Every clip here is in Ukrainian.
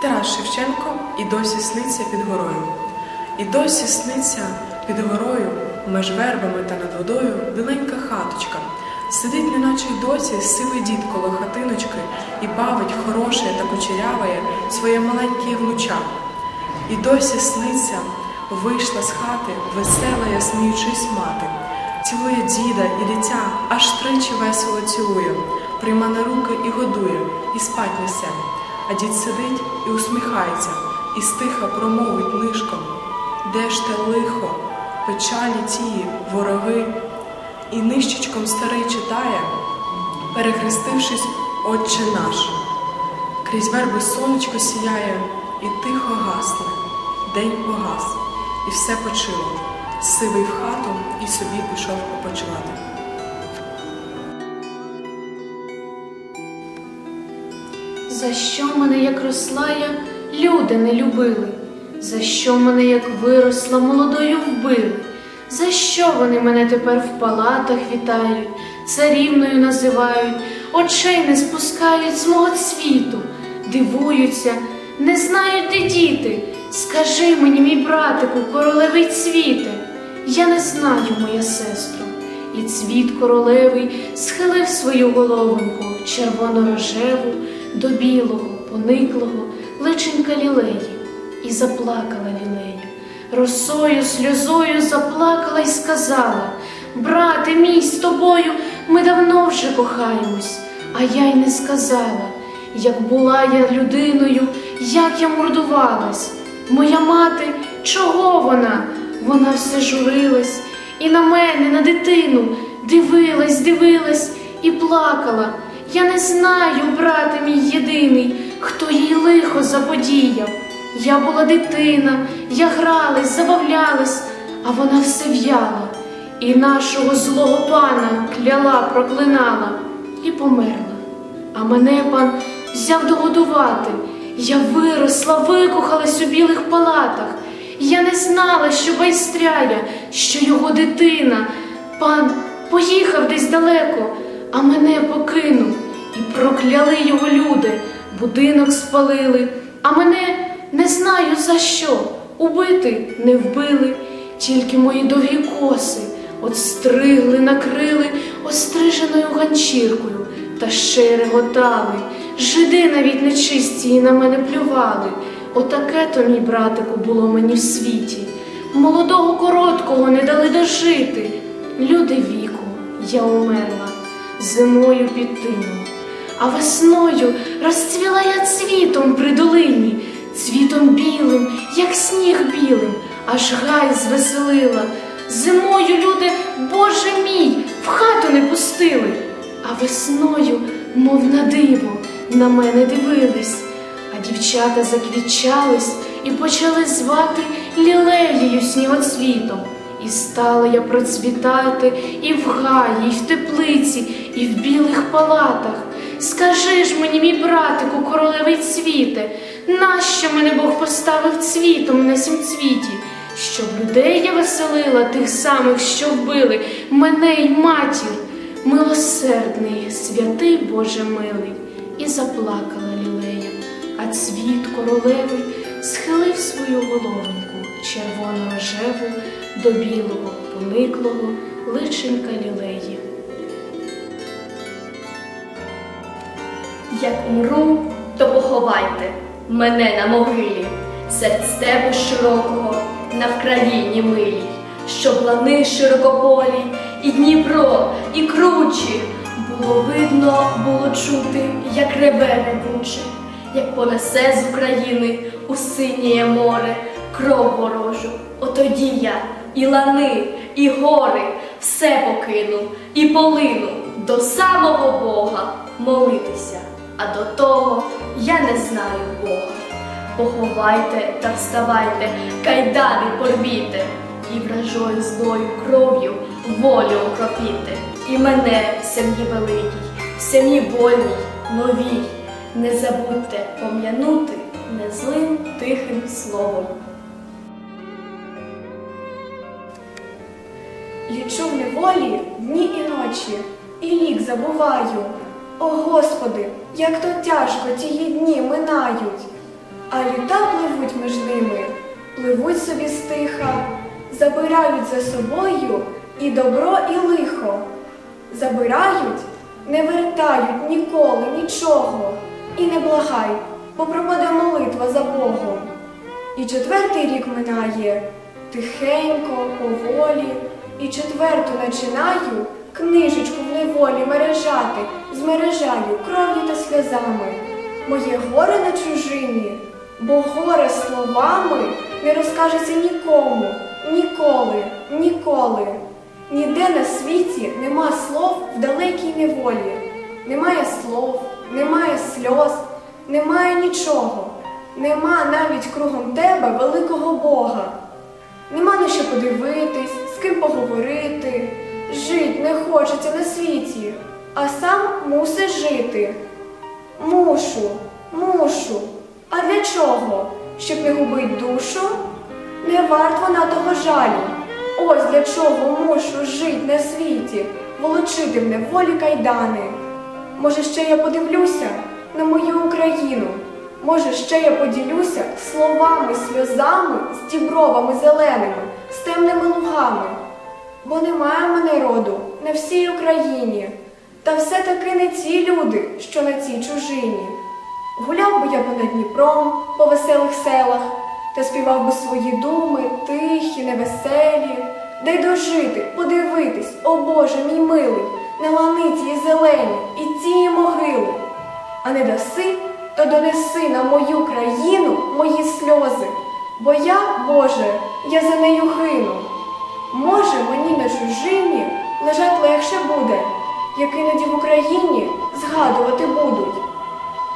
Тарас Шевченко і досі сниться під горою. І досі сниться під горою, меж вербами та над водою біленька хаточка. Сидить, неначе й досі, сивий дід коло хатиночки і бавить хороше та кучеряває своє маленьке внуча. І досі сниться, вийшла з хати, весела, сміючись мати. Цілує діда і дитя, аж тричі весело цілує, прийма на руки і годує, і спать несе. А дід сидить і усміхається, і стиха промовить нишком. Де ж те лихо, печалі тії, вороги, і нищечком старий читає, перехрестившись, Отче наш. Крізь верби сонечко сіяє, і тихо гасне, день погас, і все почило. Сивий в хату і собі пішов попочивати. За що мене, як росла я, люди не любили? За що мене, як виросла, молодою вбили? За що вони мене тепер в палатах вітають, царівною називають, очей не спускають з мого цвіту, дивуються, не знають, де діти. Скажи мені, мій братику, королевий цвіте, я не знаю, моя сестро. І цвіт королевий схилив свою головоньку червоно-рожеву до білого, пониклого личенька лілеї, і заплакала лілею. Росою, сльозою заплакала й сказала: Брате мій, з тобою ми давно вже кохаємось, а я й не сказала, як була я людиною, як я мордувалась. Моя мати, чого вона? Вона все журилась і на мене, на дитину, дивилась, дивилась і плакала. Я не знаю, брате мій єдиний, хто їй лихо заподіяв. Я була дитина, я гралась, забавлялась, а вона все в'яла, і нашого злого пана кляла, проклинала і померла. А мене пан взяв догодувати. Я виросла, викохалась у білих палатах. Я не знала, що байстряя, що його дитина. Пан поїхав десь далеко, а мене покинув. І прокляли його люди, будинок спалили, а мене не знаю за що. Убити не вбили, тільки мої довгі коси от стригли, накрили остриженою ганчіркою та ще реготали. Жиди навіть нечисті і на мене плювали. Отаке то, мій братику, було мені в світі. Молодого короткого не дали дожити. Люди віку, я умерла, зимою під тином. А весною розцвіла я цвітом при долині, цвітом білим, як сніг білим, аж гай звеселила. Зимою люди, Боже мій, в хату не пустили, а весною, мов на диво, на мене дивились. А дівчата заквічались і почали звати лілеєю снігоцвітом. І стала я процвітати і в гаї, і в теплиці, і в білих палатах. Скажи ж мені, мій братику, королевий цвіте, нащо мене Бог поставив цвітом на сім цвіті? Щоб людей я веселила, тих самих, що вбили, мене й матір, милосердний, святий Боже милий, і заплакала лілея, а цвіт королевий схилив свою головоньку червоно-рожеву до білого, пониклого личенька лілеї. Як умру, то поховайте мене на могилі, серед степу широкого, на вкраїні милій, щоб лани широкополі, і Дніпро, і кручі. Було видно, було чути, як реве ревуче, як понесе з України у синє море кров ворожу. Отоді я і лани, і гори все покину, і полину до самого Бога молитися. А до того я не знаю Бога. Поховайте та вставайте, кайдани порвіте, і вражою злою кров'ю волю окропіте. І мене в сім'ї великій, в сім'ї вольній, новій. Не забудьте пом'янути незлим тихим словом. Лічу в неволі дні і ночі, і лік забуваю. О Господи, як то тяжко тії дні минають. а літа пливуть між ними, пливуть собі стиха, забирають за собою і добро, і лихо. Забирають, не вертають ніколи нічого, і не благай, бо пропаде молитва за Богом. І четвертий рік минає тихенько, поволі, і четверту начинаю книжечку в неволі мережати, змережаю кров'ю та сльозами. Моє горе на чужині, бо горе словами не розкажеться нікому, ніколи, ніколи. Ніде на світі нема слов в далекій неволі. Немає слов, немає сльоз, немає нічого. Нема навіть кругом тебе великого Бога. Нема на що подивитись, з ким поговорити. Жить не хочеться на світі, а сам мусиш жити. Мушу, мушу. А для чого? Щоб не губить душу? Не варт вона того жалю. Ось для чого мушу жить на світі, волочити в неволі кайдани. Може, ще я подивлюся на мою Україну. Може, ще я поділюся словами, сльозами, з дібровами зеленими, з темними лугами. Бо немає мене роду на всій Україні, та все-таки не ці люди, що на цій чужині. Гуляв би я понад Дніпром по веселих селах, та співав би свої думи, тихі, невеселі, де дожити, подивитись, о Боже мій милий, на ланиці і зелені, і ці могили. А не даси, то донеси на мою країну мої сльози, бо я, Боже, я за нею гину. Може, мені на чужині лежать легше буде, як іноді в Україні згадувати будуть.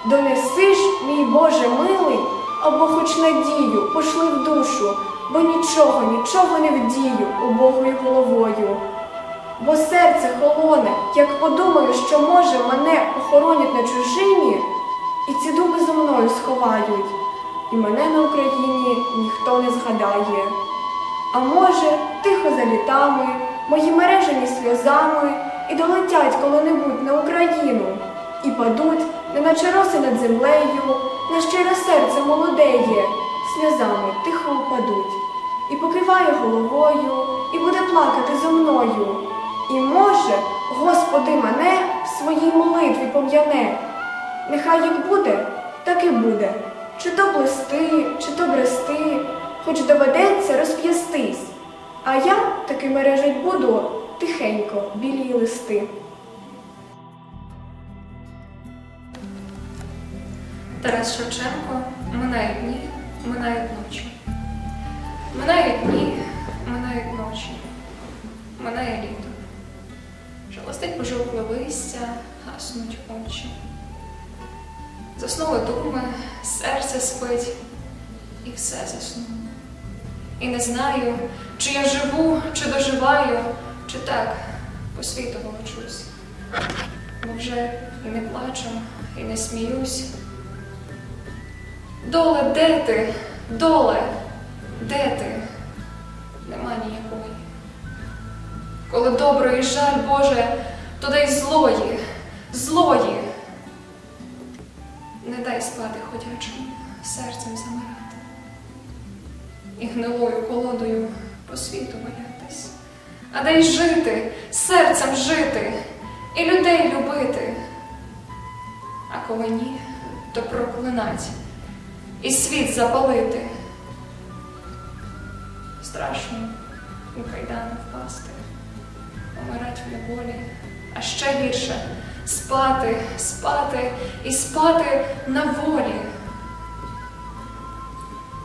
Донеси ж, мій Боже милий, або хоч надію пошли в душу, бо нічого, нічого не вдію убогою головою. Бо серце холоне, як подумаю, що може мене охоронять на чужині, і ці думи зо мною сховають, і мене на Україні ніхто не згадає. А може, тихо за літами, мої мережені сльозами, і долетять коли-небудь на Україну, і падуть, неначе роси над землею, на щире серце молодеє, сльозами тихо упадуть, і покиває головою, і буде плакати зо мною. І може, Господи мене в своїй молитві пом'яне. Нехай як буде, так і буде. Чи то плести, чи то брести, хоч доведеться розп'ястись. А я таки мережить буду тихенько білі листи. Тарас Шевченко минають дні, минають ночі. Минають дні, минають ночі, минає літо. Шелестить пожовкле листя, гаснуть очі. Заснули думи, серце спить, і все заснуло. І не знаю, чи я живу, чи доживаю, чи так по світу волочусь. Бо вже і не плачу, і не сміюсь. Доле, де ти? Доле, де ти? Нема ніякої. Коли доброї жаль, Боже, то дай злої, злої. Не дай спати ходячим, серцем замирати. І гнилою колодою по світу боятись. А дай жити, серцем жити і людей любити. А коли ні, то проклинать і світ запалити. Страшно у кайдани впасти, помирать в неволі, а ще гірше спати, спати і спати на волі.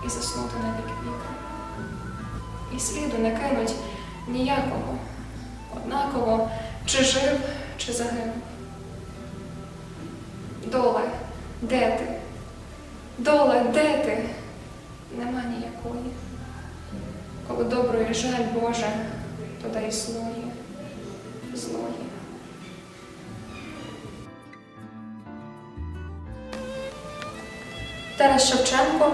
І заснути на вік віка. І сліду не кинуть ніякого, однаково, чи жив, чи загинув. Доле, де ти? Доле, де ти? Нема ніякої. Коли доброї жаль Боже, то дай злої, злої. Тарас Шевченко,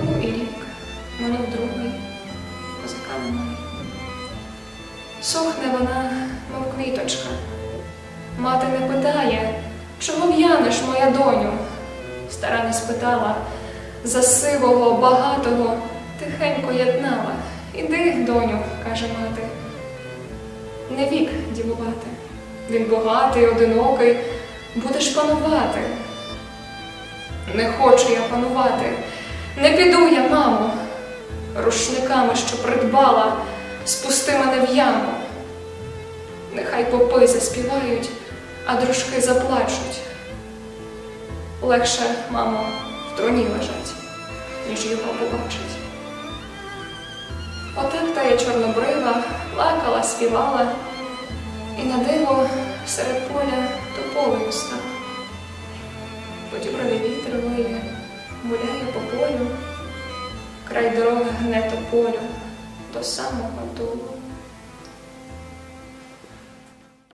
Минув і рік, минув другий, козака немає. Сохне вона, мов квіточка. Мати не питає, чого в'янеш, моя доню? Стара не спитала, за сивого, багатого тихенько єднала. Іди, доню, каже мати. Не вік дівувати. Він багатий, одинокий, будеш панувати. Не хочу я панувати, не піду я, мамо, рушниками, що придбала, спусти мене в яму. Нехай попи заспівають, а дружки заплачуть. Легше, мамо, в троні лежать, ніж його побачить. Отак та я чорнобрива, плакала, співала, і на диво серед поля тополею стала. По діброві вітер виє, гуляє по полю, край дороги гне тополю до самого долу.